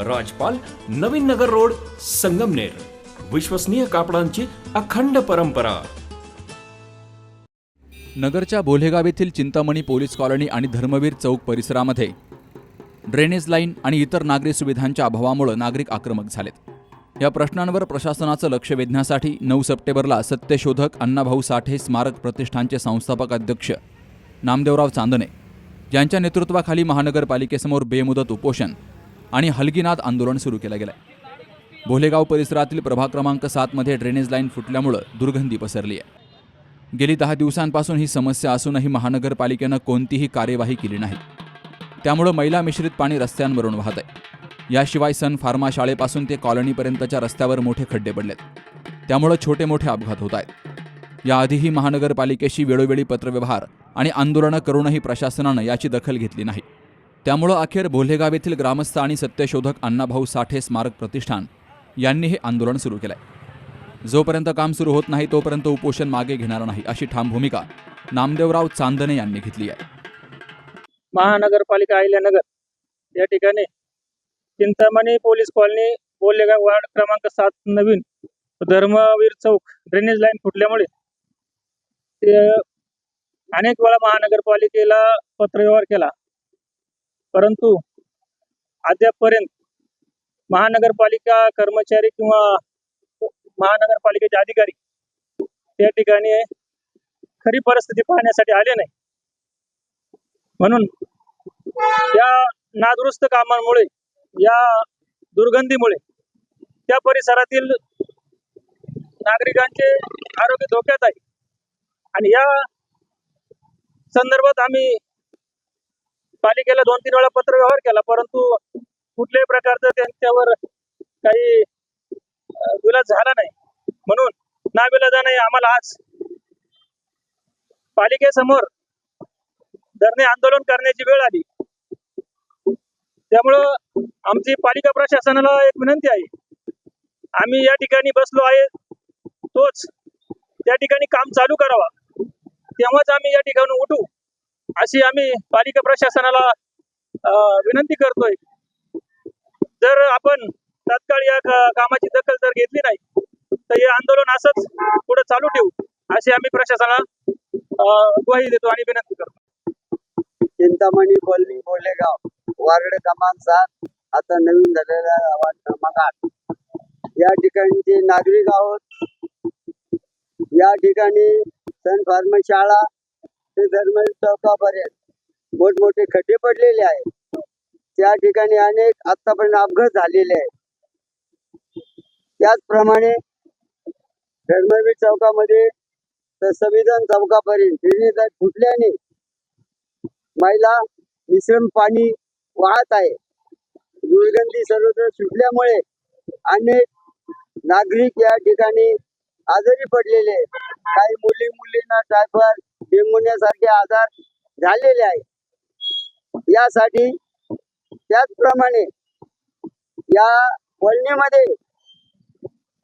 राजपाल Navin Nagar road Sangamner. विश्वसनीय कापडांची अखंड परंपरा. नगरच्या बोलेगाव येथील चिंतामणी पोलीस कॉलनी आणि धर्मवीर चौक परिसरामध्ये ड्रेनेज लाईन आणि इतर नागरी सुविधांच्या अभावामुळे नागरिक आक्रमक झालेत. या प्रश्नांवर प्रशासनाचं लक्ष वेधण्यासाठी नऊ सप्टेंबरला सत्यशोधक अण्णाभाऊ साठे स्मारक प्रतिष्ठानचे संस्थापक अध्यक्ष नामदेवराव चांदणे यांच्या नेतृत्वाखाली महानगरपालिकेसमोर बेमुदत उपोषण आणि हलगीनाथ आंदोलन सुरू केलं गेलं भोलेगाव परिसरातील प्रभाग क्रमांक सातमध्ये ड्रेनेज लाईन फुटल्यामुळं दुर्गंधी पसरली आहे. गेली दहा दिवसांपासून ही समस्या असूनही महानगरपालिकेनं कोणतीही कार्यवाही केली नाही. त्यामुळं मैला मिश्रित पाणी रस्त्यांवरून वाहत आहे. याशिवाय सन फार्मा शाळेपासून ते कॉलनीपर्यंतच्या रस्त्यावर मोठे खड्डे पडलेत. त्यामुळं छोटे मोठे अपघात होत आहेत. याआधीही महानगरपालिकेशी वेळोवेळी पत्रव्यवहार आणि आंदोलनं करूनही प्रशासनानं याची दखल घेतली नाही. त्यामुळं अखेर भोलेगाव येथील ग्रामस्थ आणि सत्यशोधक अण्णाभाऊ साठे स्मारक प्रतिष्ठान यांनी हे आंदोलन सुरू केलंय. जोपर्यंत काम सुरू होत नाही तोपर्यंत उपोषण मागे घेणार नाही अशी ठाम भूमिका नामदेवराव चांदणे यांनी घेतली आहे. महानगरपालिका अहिल्यानगर या ठिकाणी Chintamani police colony Bolegaon ward क्रमांक सात नवीन धर्मवीर चौक ड्रेनेज लाईन फुटल्यामुळे ते अनेक वेळा महानगरपालिकेला पत्रव्यवहार केला. परंतु अद्यापपर्यंत महानगरपालिका कर्मचारी किंवा महानगरपालिकेचे अधिकारी त्या ठिकाणी खरी परिस्थिती पाहण्यासाठी आले नाही. म्हणून या नादुरुस्त कामांमुळे या दुर्गंधीमुळे त्या परिसरातील नागरिकांचे आरोग्य धोक्यात आहे. आणि या संदर्भात आम्ही पालिकेला दोन तीन वेळा पत्र व्यवहार केला परंतु कुठल्याही प्रकारचं त्यांच्यावर काही विलास झाला नाही. म्हणून नाविलाजाने आम्हाला आज पालिकेसमोर धरणे आंदोलन करण्याची वेळ आली. त्यामुळं आमची पालिका प्रशासनाला एक विनंती आहे. आम्ही या ठिकाणी बसलो आहे तोच त्या ठिकाणी काम चालू करावा. तेव्हाच आम्ही या ठिकाणी उठू. अशी आम्ही पालिका प्रशासनाला विनंती करतोय. जर आपण तात्काळ या कामाची दखल जर घेतली नाही तर हे आंदोलन असंच पुढे चालू ठेवू अशी आम्ही प्रशासनाला ग्वाही देतो आणि विनंती करतो. चिंतामणी कॉलनी बोलेगाव वार्ड क्रमांक सात आता नवीन झालेल्या वार्ड क्रमांक आठ. या ठिकाणचे नागरिक आहोत. या ठिकाणी सन फार्म शाळा ते धर्म चौकापर्यंत मोठमोठे खड्डे पडलेले आहेत. त्या ठिकाणी अनेक आतापर्यंत अपघात झालेले आहेत. त्याचप्रमाणे धर्मवीर चौकामध्ये तर संविधान चौकापर्यंत फुटल्याने महिला मिश्रण पाणी वाहत आहे. दुर्गंधी सर्वत्र सुटल्यामुळे अनेक नागरिक या ठिकाणी आजारी पडलेले आहेत. काही मुली मुलींना टायफॉइड डेंगुन्या आजार झालेले आहेत. यासाठी त्याचप्रमाणे या वळणीमध्ये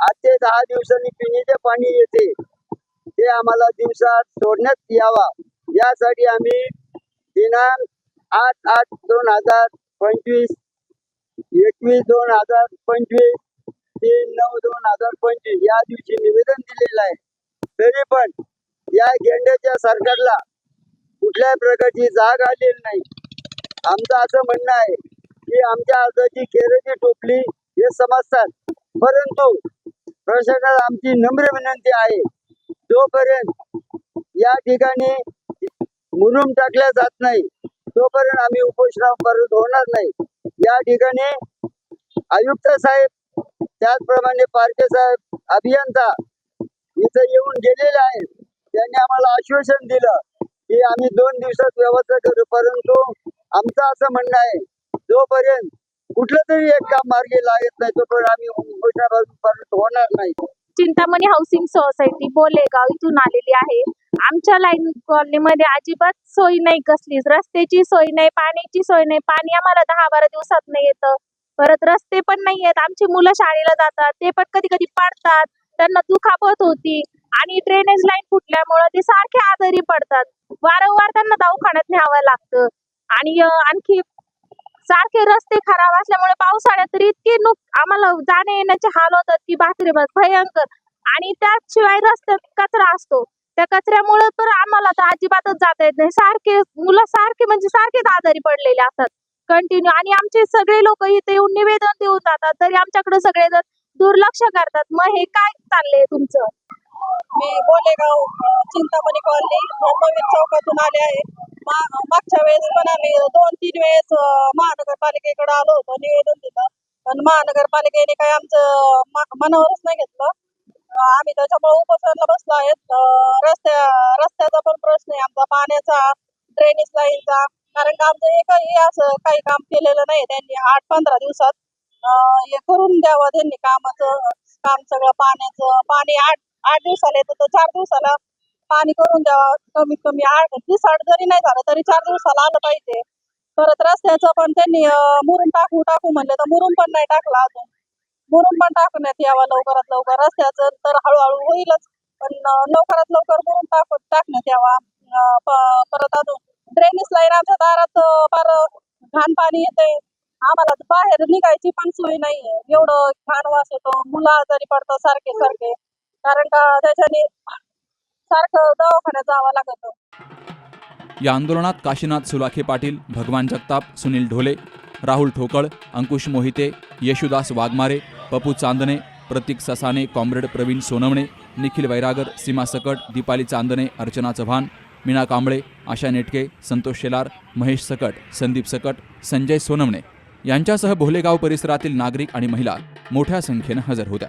आठ ते दहा दिवसांनी पिण्याचे पाणी येते ते आम्हाला दिवसात सोडण्यात यावा. यासाठी आम्ही दिनांक आठ आठ दोन हजार पंचवीस एकवीस दोन हजार पंचवीस तीन नऊ दोन हजार पंचवीस या दिवशी निवेदन दिलेलं आहे तरी पण या गेंड्याच्या सरकारला कुठल्याही प्रकारची जाग आलेली नाही. आमचं असं म्हणणं आहे की आमच्या अर्जाची केरेची टोपली हे समजतात. परंतु प्रशासनाला आमची नम्र विनंती आहे. जोपर्यंत या ठिकाणी मुरुम टाकल्या जात नाही तोपर्यंत आम्ही उपोषणा करत होणार नाही. या ठिकाणी आयुक्त साहेब त्याचप्रमाणे पारखे साहेब अभियंता इथं येऊन गेलेले आहेत. त्यांनी आम्हाला आश्वासन दिलं की आम्ही दोन दिवसात व्यवस्था करू परंतु आमचं असं म्हणणं आहे जोपर्यंत कुठलं तरी एक काम मार्गी लागत नाही तोपर्यंत आम्ही होणार नाही. चिंतामणी हाऊसिंग सोसायटी बोलेगाव इथून आलेली आहे. आमच्या लाईन कॉलनीमध्ये अजिबात सोय नाही कसलीच रस्त्याची सोय नाही पाण्याची सोय नाही. पाणी आम्हाला दहा बारा दिवसात नाही येतं. परत रस्ते पण नाही आहेत. आमची मुलं शाळेला जातात ते पण कधी कधी पाडतात. त्यांना दुखापत होती. आणि ड्रेनेज लाईन फुटल्यामुळे ते सारखे आजारी पडतात. वारंवार त्यांना दवाखान्यात न्यावं लागतं. आणि आणखी सारखे रस्ते खराब असल्यामुळे पावसाळ्यात तर इतके नुक आम्हाला जाणे येण्याचे हाल होतात की बापरे बाप भयंकर. आणि त्याशिवाय रस्त्यात कचरा असतो. त्या कचऱ्यामुळे तर आम्हाला तर अजिबातच जाता येत नाही. सारखे मुलं सारखे म्हणजे सारखेच आजारी पडलेले असतात. कंटिन्यू आणि आमचे सगळे लोक इथे येऊन निवेदन देऊन जातात. तरी आमच्याकडे सगळे जण दुर्लक्ष करतात. मग हे काय चाललंय तुमचं? मी बोलेगाव चिंतामणी कॉलनी धर्मवीर चौकातून आले आहे. मागच्या वेळेस पण आम्ही दोन तीन वेळेस महानगरपालिकेकडे आलो होतो निवेदन दिलं पण महानगरपालिकेने काही आमचं मनावरच नाही घेतलं. आम्ही त्याच्यामुळे उपोषणाला बसलो आहेत. रस्त्या रस्त्याचा पण प्रश्न आहे आमचा पाण्याचा ड्रेनेज लाईनचा कारण का आमचं एकही असं काही काम केलेलं नाही त्यांनी आठ पंधरा दिवसात हे करून द्यावं त्यांनी कामाचं काम सगळं पाण्याचं. पाणी आठ आठ दिवसाला येतो तर चार दिवसाला पाणी करून द्यावा. कमीत कमी आठ दिवसाआड जरी नाही झालं तरी चार दिवसाला आलं पाहिजे. परत रस्त्याचं पण त्यांनी मुरून टाकू टाकू म्हणले तर मुरून पण नाही टाकला अजून. मुरून पण टाकण्यात यावा लवकरात लवकर. रस्त्याचं तर हळूहळू होईलच. पण लवकरात लवकर मुरून टाक टाकण्यात यावा. परत अजून ड्रेनेज लाईन आमच्या दारात फार घाण पाणी येते आम्हाला बाहेर निघायची पण सोय नाहीये. एवढं घाण वास येतो. मुलं आजारी पडतात सारखे सारखे. त्याच्याने सारखं दवाखान्यात जावं लागत या आंदोलनात काशीनाथ सुलाखे पाटील भगवान जगताप सुनील ढोले राहुल ठोकळ अंकुश मोहिते येशुदास वाघमारे पपू चांदणे प्रतीक ससाने कॉम्रेड प्रवीण सोनवणे निखिल वैरागर सीमा सकट दीपाली चांदणे अर्चना चव्हाण मीना कांबळे आशा नेटके संतोष शेलार महेश सकट संदीप सकट संजय सोनवणे यांच्यासह भोलेगाव परिसरातील नागरिक आणि महिला मोठ्या संख्येनं हजर होत्या.